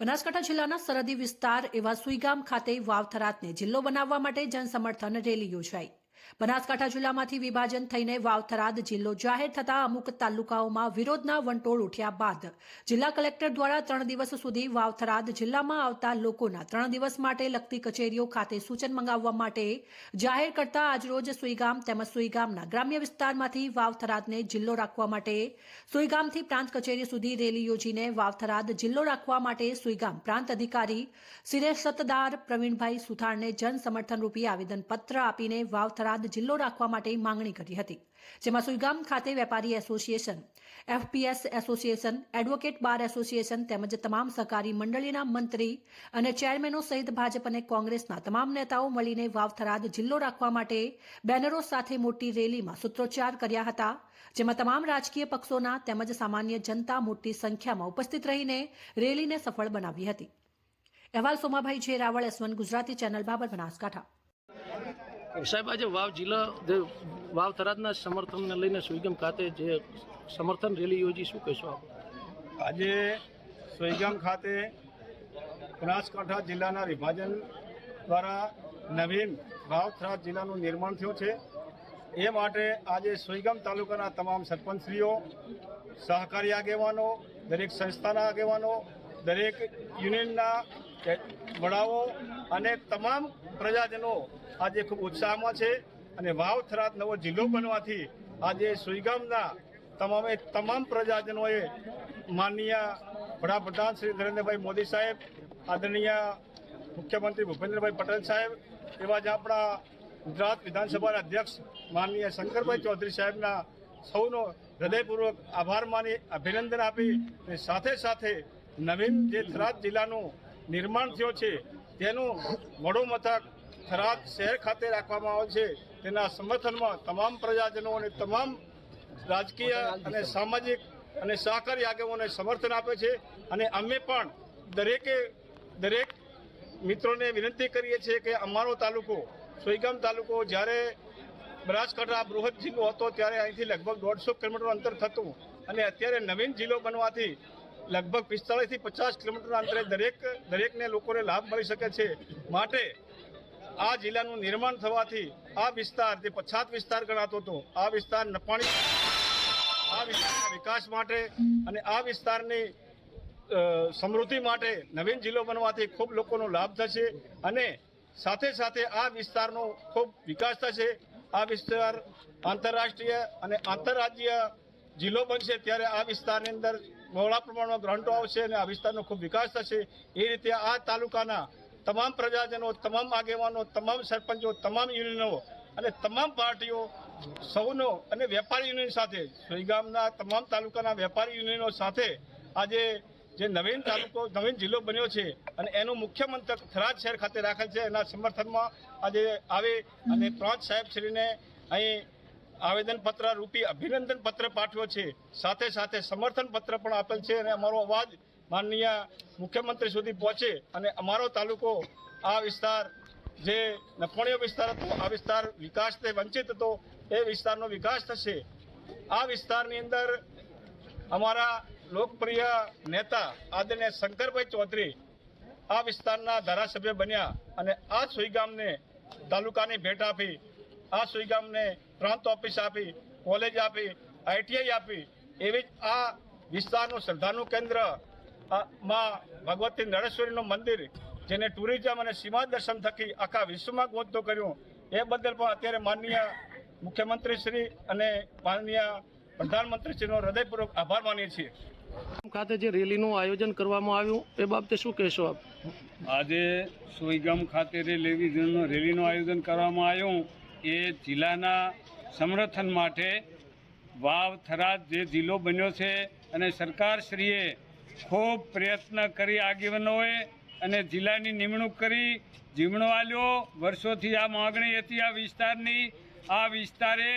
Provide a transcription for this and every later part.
બનાસકાંઠા જિલ્લાના સરહદી વિસ્તાર એવા સુઈગામ ખાતે વાવ થરાદને જિલ્લો બનાવવા માટે જનસમર્થન રેલી યોજાઈ. બનાસકાંઠા જિલ્લામાંથી વિભાજન થઈને વાવ થરાદ જિલ્લો જાહેર થતા અમુક તાલુકાઓમાં વિરોધના વંટોળ ઉઠ્યા બાદ જિલ્લા કલેક્ટર દ્વારા ત્રણ દિવસ સુધી વાવથરાદ જિલ્લામાં આવતા લોકોના ત્રણ દિવસ માટે લગતી કચેરીઓ ખાતે સૂચન મંગાવવા માટે જાહેર કરતા આજરોજ સુઈગામ તેમજ સુઈગામના ગ્રામ્ય વિસ્તારમાંથી વાવથરાદને જિલ્લો રાખવા માટે સુઈગામથી પ્રાંત કચેરી સુધી રેલી યોજીને વાવ થરાદ જિલ્લો રાખવા માટે સુઈગામ પ્રાંત અધિકારી સિરેસતદાર પ્રવીણભાઈ સુથારને જન સમર્થન રૂપી આવેદનપત્ર આપીને વાવ થરાદ જિલ્લો રાખવા માટે માંગણી કરી હતી. જેમાં સુઈગામ ખાતે વેપારી association, FPS association, advocate bar association તેમજ તમામ સહકારી મંડળીના મંત્રી અને ચેરમેનો સહિત ભાજપ અને કોંગ્રેસના તમામ નેતાઓ મળીને વાવથરાદ જિલ્લો રાખવા માટે બેનરો સાથે મોટી રેલીમાં સૂત્રોચ્ચાર કર્યા હતા, જેમાં તમામ રાજકીય પક્ષોના તેમજ સામાન્ય જનતા મોટી સંખ્યામાં ઉપસ્થિત રહીને રેલીને સફળ બનાવી હતી. અહેવાલ Somabhai J Raval S one Gujarati channel, Bhabhar Banaskantha. સાહેબ, આજે વાવ જિલ્લા વાવ થરાદના સમર્થનને લઈને સુઈગમ ખાતે જે સમર્થન રેલી યોજી, શું કહેશો આપ? આજે સુઈગામ ખાતે બનાસકાંઠા જિલ્લાના વિભાજન દ્વારા નવીન ભાવથરાજ જિલ્લાનું નિર્માણ થયું છે. એ માટે આજે સોઈગામ તાલુકાના તમામ સરપંચશ્રીઓ, સહકારી આગેવાનો, દરેક સંસ્થાના આગેવાનો, દરેક યુનિયનના વડાઓ અને તમામ પ્રજાજનો આજે ખૂબ ઉત્સાહમાં છે અને વાવ થરાદ નવો જિલ્લો બનવાથી આજે સુઈગામના તમામે તમામ પ્રજાજનોએ માનનીય વડાપ્રધાન શ્રી નરેન્દ્રભાઈ મોદી સાહેબ, આદરણીય મુખ્યમંત્રી ભૂપેન્દ્રભાઈ પટેલ સાહેબ, એવા જ આપણા ગુજરાત વિધાનસભાના અધ્યક્ષ માનનીય શંકરભાઈ ચૌધરી સાહેબના સૌનો હૃદયપૂર્વક આભાર માની, અભિનંદન આપી અને સાથે સાથે નવીન જે થરાદ જિલ્લાનું નિર્માણ થયો છે, તેનું વડો મથક થરાદ શહેર ખાતે રાખવામાં આવે છે. તેના સમર્થનમાં તમામ પ્રજાજનો અને તમામ રાજકીય અને સામાજિક અને સહકારી આગેવાનોને સમર્થન આપે છે અને અમે પણ દરેકે દરેક મિત્રોને વિનંતી કરીએ છીએ કે અમારો તાલુકો, સોઈગામ તાલુકો જ્યારે બનાસકાંઠા બૃહદ જિલ્લો હતો ત્યારે અહીંથી લગભગ દોઢસો કિલોમીટર અંતર થતું અને અત્યારે નવીન જિલ્લો બનવાથી લગભગ પિસ્તાળીસથી પચાસ કિલોમીટરના અંતરે દરેક દરેકને લોકોને લાભ મળી શકે છે. માટે આ જિલ્લાનું નિર્માણ થવાથી આ વિસ્તાર જે પછાત વિસ્તાર ગણાતો હતો, આ વિસ્તાર નપાણી આ વિસ્તારના વિકાસ માટે અને આ વિસ્તારની સમૃદ્ધિ માટે નવીન જિલ્લો બનવાથી ખૂબ લોકોનો લાભ થશે અને સાથે સાથે આ વિસ્તારનો ખૂબ વિકાસ થશે. આ વિસ્તાર આંતરરાષ્ટ્રીય અને આંતરરાજ્ય જિલ્લો બનશે ત્યારે આ વિસ્તારની અંદર બહોળા પ્રમાણમાં ગ્રાન્ટો આવશે અને આ વિસ્તારનો ખૂબ વિકાસ થશે. એ રીતે આ તાલુકાના તમામ પ્રજાજનો, તમામ આગેવાનો, તમામ સરપંચો, તમામ યુનિયનો અને તમામ પાર્ટીઓ સૌનો અને વેપારી યુનિયન સાથે સોઈગામના તમામ તાલુકાના વેપારી યુનિયનો સાથે આજે જે નવીન તાલુકો, નવીન જિલ્લો બન્યો છે અને એનું મુખ્ય મંથક થરાદ શહેર ખાતે રાખેલ છે. એના સમર્થનમાં આજે આવે અને પ્રાંત સાહેબશ્રીને અહીં આવેદનપત્ર, રૂપી અભિનંદન પત્ર પાઠવ્યો છે. સાથે સાથે સમર્થન પત્ર પણ આપેલ છે અને અમારો અવાજ માનનીય મુખ્યમંત્રી સુધી પહોંચે અને અમારો તાલુકો આ વિસ્તાર જે નફોણીય વિસ્તાર હતો, આ વિસ્તાર વિકાસથી વંચિત હતો, એ વિસ્તારનો વિકાસ થશે. આ વિસ્તારની અંદર અમારા લોકપ્રિય નેતા આદરણીય શંકરભાઈ ચૌધરી આ વિસ્તારના ધારાસભ્ય બન્યા અને આ સુઈગામને તાલુકાની ભેટ આપી, આ સુઈગામને પ્રાંત ઓફિસ આપી, કોલેજ આપી, આઈટીઆઈ આપી એવી જ આ વિસ્તારનું શ્રદ્ધાનું કેન્દ્ર માં ભગવતી નરેશ્વરીનું મંદિર જેને ટુરિઝમ અને સીમા દર્શન થકી આખા વિશ્વમાં ગોતતો કર્યું એ બદલ પણ અત્યારે માનનીય મુખ્યમંત્રી શ્રી અને માનનીય પ્રધાનમંત્રીશ્રીનો હૃદયપૂર્વક આભાર માનીએ છીએ. ખાતે જે રેલીનું આયોજન કરવામાં આવ્યું એ બાબતે શું કહેશો આપ? આજે સુઈગામ ખાતે રેલી રેલીનું આયોજન કરવામાં આવ્યું એ જિલ્લાના સમર્થન માટે વાવ થરાદ જે જિલ્લો બન્યો છે અને સરકારશ્રીએ ખૂબ પ્રયત્ન કરી આગેવાનોએ અને જિલ્લાની નિમણૂક કરી. જીમણો વર્ષોથી આ માગણી હતી આ વિસ્તારની. આ વિસ્તારે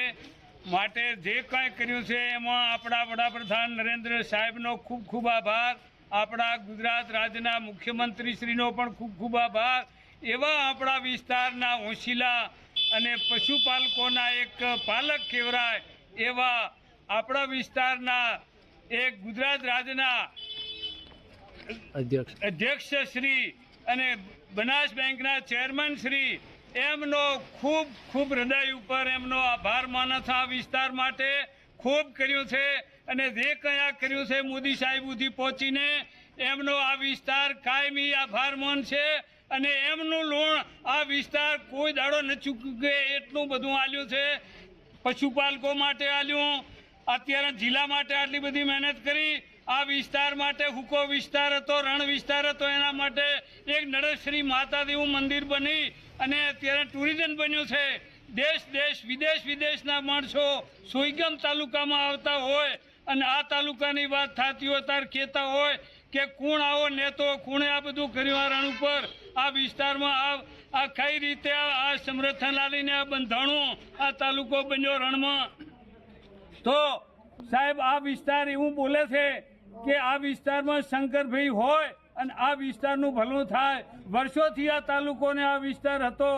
માટે જે કાંઈ કર્યું છે એમાં આપણા વડાપ્રધાન નરેન્દ્ર સાહેબનો ખૂબ ખૂબ આભાર. આપણા ગુજરાત રાજ્યના મુખ્યમંત્રીશ્રીનો પણ ખૂબ ખૂબ આભાર. એવા આપણા વિસ્તારના હોશીલા અને પશુપાલકોના એક પાલક કહેવાય એવા આપણા વિસ્તારના એક ગુજરાત રાજ્યના અધ્યક્ષ. શ્રી અને બનાસ બેંકના ચેરમેન શ્રી, એમનો ખૂબ ખૂબ હૃદય ઉપર એમનો આભાર માનસ આ વિસ્તાર માટે ખૂબ કર્યું છે અને જે કંઈ કર્યું છે મોદી સાહેબ સુધી પહોંચીને એમનો આ વિસ્તાર કાયમી આભાર માનશે અને એમનું લોણ આ વિસ્તાર કોઈ દાડો ન ચૂકે એટલું બધું આલ્યું છે. પશુપાલકો માટે આલ્યું, અત્યારે જિલ્લા માટે આટલી બધી મહેનત કરી આ વિસ્તાર માટે હુકો વિસ્તાર હતો, રણ વિસ્તાર હતો, એના માટે એક નરેશ્રી માતા દેવું મંદિર બની અને અત્યારે ટુરિઝમ બન્યું છે. દેશ દેશ, વિદેશ, વિદેશના માણસો સોઈગમ તાલુકામાં આવતા હોય અને આ તાલુકાની વાત થતી હોય, ત્યારે કહેતા હોય કે કોણ આવો નેતો, કોણે આ બધું કર્યું આ રણ ઉપર? આ વિસ્તારમાં આ આ કઈ રીતે આ આ સમર્થન લાલીને આ બંધાણું આ તાલુકો બન્યો રણમાં? તો સાહેબ, આ વિસ્તાર એવું બોલે છે કે આ વિસ્તારમાં શંકરભાઈ હોય અને આ વિસ્તારનું ભલું થાય. વર્ષોથી આ તાલુકોને આ વિસ્તાર હતો.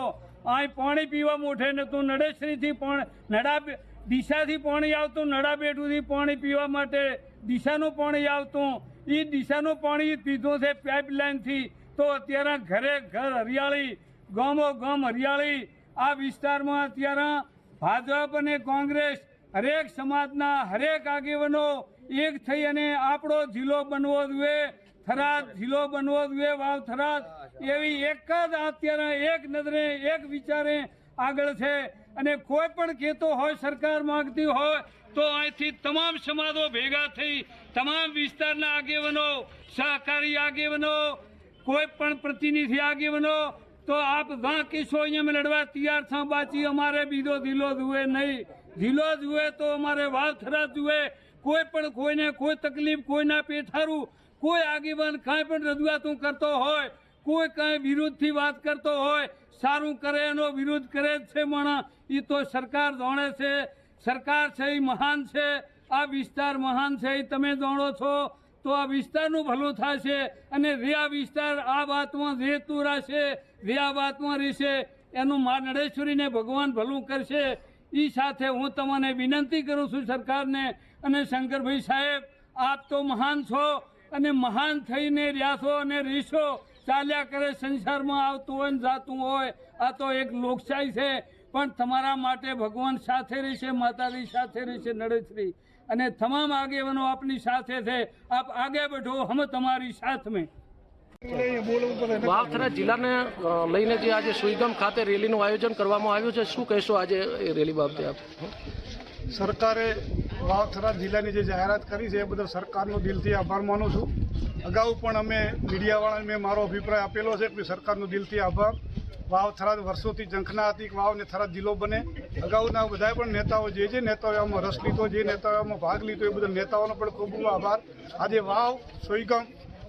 અહીં પાણી પીવા મોઢે નહોતું નડેશ્રીથી પણ નડા દિશાથી પાણી આવતું નડા બેઠુંથી પાણી પીવા માટે દિશાનું પાણી આવતું. એ દિશાનું પાણી પીધું છે પાઇપલાઇનથી તો અત્યારે ઘરે ઘર હરિયાળી ગામો ગામ હરિયાળી. આ વિસ્તારમાં અત્યારે ભાજપ અને કોંગ્રેસ હરેક સમાજના હરેક આગેવાનો એક થઈ અને આપણો જિલ્લો બનવો જોઈએ, થરાદ જિલ્લો બનવો જોઈએ, વાવ થરાદ. એવી એક જ અત્યારે એક નજરે, એક વિચારે આગળ છે. અને કોઈ પણ કહેતો હોય, સરકાર માંગતી હોય, તો અહીંથી તમામ સમાજો ભેગા થઈ, તમામ વિસ્તારના આગેવાનો, સહકારી આગેવાનો, કોઈ પણ પ્રતિનિધિ આગેવાનો, તો આપ વાં કિસ્સો અહીંયા લડવા તૈયાર થા બાચી અમારે બીજો જિલ્લો જુએ નહીં. જિલ્લો જુએ તો અમારે વાવ થરાદ જુએ કોઈ પણ કોઈને કોઈ તકલીફ કોઈના પેઠારું, કોઈ આગેવાન કાંઈ પણ રજૂઆતું કરતો હોય, કોઈ કાંઈ વિરુદ્ધથી વાત કરતો હોય, સારું કરે એનો વિરોધ કરે જ છે માણસ. એ તો સરકાર જાણે છે, સરકાર છે એ મહાન છે, આ વિસ્તાર મહાન છે એ તમે જાણો છો. તો આ વિસ્તારનું ભલું થશે અને રે આ વિસ્તાર આ વાતમાં જે તું રહેશે રે આ વાતમાં રહેશે, એનું મા નળેશ્વરીને ભગવાન ભલું કરશે. એ સાથે હું તમને વિનંતી કરું છું સરકારને અને શંકરભાઈ સાહેબ, આપ તો મહાન છો અને મહાન થઈને રહ્યા અને રહેશો. ચાલ્યા કરે, સંસારમાં આવતું હોય ને જાતું હોય, આ તો એક લોકશાહી છે. પણ તમારા માટે ભગવાન સાથે રહેશે, માતાજી સાથે રહેશે નડેશ્રી અને તમામ આગેવાનો આપની સાથે છે. આપ આગે બેઠો હમ તમારી સાથ મેં વાવથરા જિલ્લાને લઈને જે આજે સુઈગામ ખાતે રેલીનું આયોજન કરવામાં આવ્યું છે, શું કહેશો આજે એ રેલી બાબતે આપ? સરકારે વાવથરા જિલ્લાની જે જાહેરાત કરી છે, એ બદલ સરકારનો દિલથી આભાર માનું છું. અગાઉ પણ અમે મીડિયાવાળાને મેં મારો અભિપ્રાય આપેલો છે કે સરકારનો દિલથી આભાર. વાવ થરાદ વર્ષોથી ઝંખના હતી કે વાવને થરાદ જિલ્લો બને. અગાઉના બધા પણ નેતાઓ, જે જે નેતાઓએ આમાં રસ લીધો, જે નેતાઓએ આમાં ભાગ લીધો, એ બધા નેતાઓનો પણ ખૂબ ખૂબ આભાર. આજે વાવ, સોઈગામ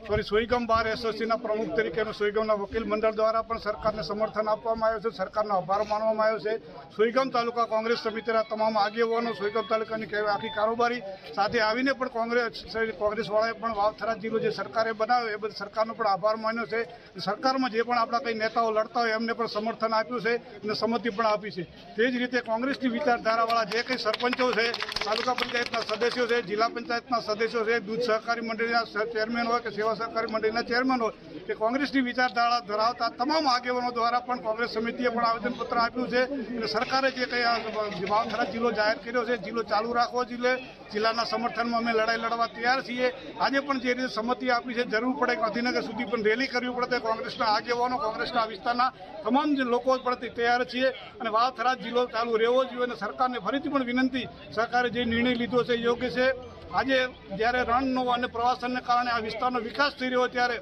સોરી સોઈગમ બાર એસોસિએશનના પ્રમુખ તરીકેનું અને વકીલ મંડળ દ્વારા પણ સરકારને સમર્થન આપવામાં આવ્યું છે, સરકારનો આભાર માનવામાં આવ્યો છે. સોઈગમ તાલુકા કોંગ્રેસ સમિતિના તમામ આગેવાનો સોઈગમ તાલુકાની આખી કારોબારી સાથે આવીને પણ કોંગ્રેસ કોંગ્રેસવાળાએ પણ વાવથરા જિલ્લો જે સરકારે બનાવ્યો, એ બધી સરકારનો પણ આભાર માન્યો છે. સરકારમાં જે પણ આપણા કંઈ નેતાઓ લડતા હોય, એમને પણ સમર્થન આપ્યું છે અને સંમતિ પણ આપી છે. તે જ રીતે કોંગ્રેસની વિચારધારાવાળા જે કંઈ સરપંચો છે, તાલુકા પંચાયતના સદસ્યો છે, જિલ્લા પંચાયતના સદસ્યો છે, દૂધ સહકારી મંડળીના ચેરમેન હોય કે સેવા સહકારી મંડળીના ચેરમેન હોય, કે કોંગ્રેસની વિચારધારા ધરાવતા તમામ આગેવાનો દ્વારા પણ કોંગ્રેસ સમિતિએ પણ આવેદનપત્ર આપ્યું છે. અને સરકારે જે કંઈ વાવથરા જિલ્લો જાહેર કર્યો છે, જિલ્લો ચાલુ રાખવો જોઈએ. જિલ્લાના સમર્થનમાં અમે લડાઈ લડવા તૈયાર છીએ. આજે પણ જે રીતે સંમતિ આપી છે, જરૂર પડે ગાંધીનગર સુધી પણ રેલી કરવી પડે. કોંગ્રેસના આગેવાનો, કોંગ્રેસના વિસ્તારના તમામ જે લોકો પણ તૈયાર છીએ. અને વાવથરા જિલ્લો ચાલુ રહેવો જોઈએ. અને સરકારને ફરીથી પણ વિનંતી, સરકારે જે નિર્ણય લીધો છે યોગ્ય છે. આજે જ્યારે રણનો અને પ્રવાસનને કારણે આ વિસ્તારનો વિકાસ થઈ રહ્યો ત્યારે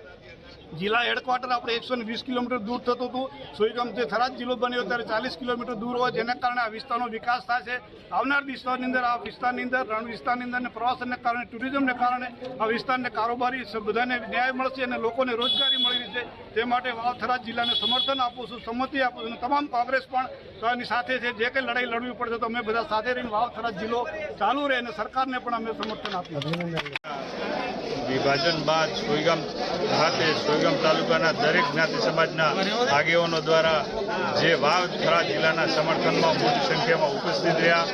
જિલ્લા હેડક્વાર્ટર આપણે એકસો વીસ કિલોમીટર દૂર થતું હતું. સોઈગામ જે થરાદ જિલ્લો બન્યો ત્યારે ચાલીસ કિલોમીટર દૂર હોય, જેના કારણે આ વિસ્તારનો વિકાસ થાય છે. આવનાર વિસ્તારની અંદર આ વિસ્તારની અંદર, રણ વિસ્તારની અંદર અને પ્રવાસનને કારણે, ટુરિઝમને કારણે આ વિસ્તારને કારોબારી બધાને ન્યાય મળશે અને લોકોને રોજગારી મળી રહેશે તે માટે વાવ થરાદ જિલ્લાને સમર્થન આપું છું, સંમતિ આપું છું તમામ કોંગ્રેસ પણ એની સાથે છે. જે કંઈ લડાઈ લડવી પડશે તો અમે બધા સાથે રહીને વાવ થરાદ જિલ્લો ચાલુ રહે અને સરકારને પણ અમે સમર્થન આપીશું વિભાજન બાદ સોઈગામ ખાતે, સોયગામ તાલુકાના દરેક જ્ઞાતિ સમાજના આગેવાનો દ્વારા જે વાવ થરાદ જિલ્લાના સમર્થનમાં મોટી સંખ્યામાં ઉપસ્થિત રહ્યા.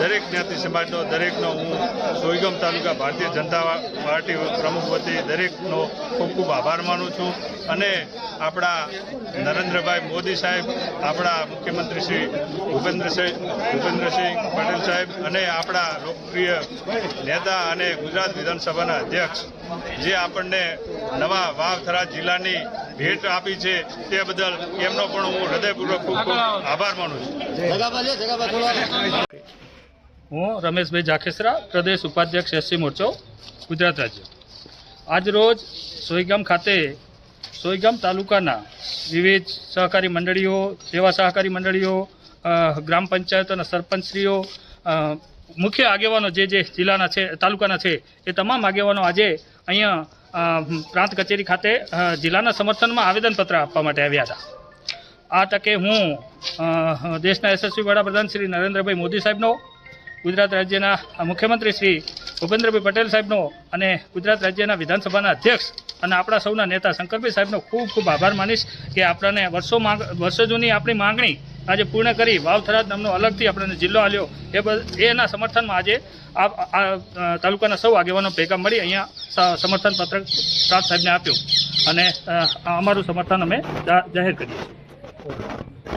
દરેક જ્ઞાતિ સમાજનો, દરેકનો હું સોયગામ તાલુકા ભારતીય જનતા પાર્ટી પ્રમુખ વતી દરેકનો ખૂબ ખૂબ આભાર માનું છું. અને આપણા નરેન્દ્રભાઈ મોદી સાહેબ, આપણા મુખ્યમંત્રી શ્રી ભૂપેન્દ્રસિંહ ભૂપેન્દ્રસિંહ પટેલ સાહેબ અને આપણા લોકપ્રિય નેતા અને ગુજરાત વિધાનસભાના અધ્યક્ષ જે આપણને નવા વાવથરા જિલ્લાની ભેટ આપી છે તે બદલ એમનો પણ હું હૃદયપૂર્વક ખૂબ ખૂબ આભાર માનું છું. હું રમેશભાઈ જાખેસરા પ્રદેશ ઉપાધ્યક્ષ એસસી મોરચો ગુજરાત રાજ્ય. આજરોજ સોયગામ ખાતે સોયગામ તાલુકાના વિવિધ સહકારી મંડળીઓ સેવા સહકારી મંડળીઓ ગ્રામ પંચાયતોના સરપંચશ્રીઓ અ, મુખ્ય આગેવાનો જે જે જિલ્લાના છે, તાલુકાના છે, એ તમામ આગેવાનો આજે અહીંયા પ્રાંત કચેરી ખાતે જિલ્લાના સમર્થનમાં આવેદનપત્ર આપવા માટે આવ્યા હતા. આ તકે હું દેશના યશસ્વી વડાપ્રધાન શ્રી નરેન્દ્રભાઈ મોદી સાહેબનો, ગુજરાત રાજ્યના મુખ્યમંત્રી શ્રી ભૂપેન્દ્રભાઈ પટેલ સાહેબનો અને ગુજરાત રાજ્યના વિધાનસભાના અધ્યક્ષ અને આપણા સૌના નેતા શંકરભાઈ સાહેબનો ખૂબ ખૂબ આભાર માનીશ કે આપણને વર્ષો માંગ, વર્ષો જૂની આપણી માંગણી આજે પૂર્ણ કરી વાવ થરાદ નામનો અલગથી આપણને જિલ્લો આલ્યો. એ એના સમર્થનમાં આજે આ તાલુકાના સૌ આગેવાનો ભેગા મળી અહીંયા સમર્થન પત્ર પ્રાંત સાહેબને આપ્યું. અને અમારું સમર્થન અમે જાહેર કરીએ છીએ.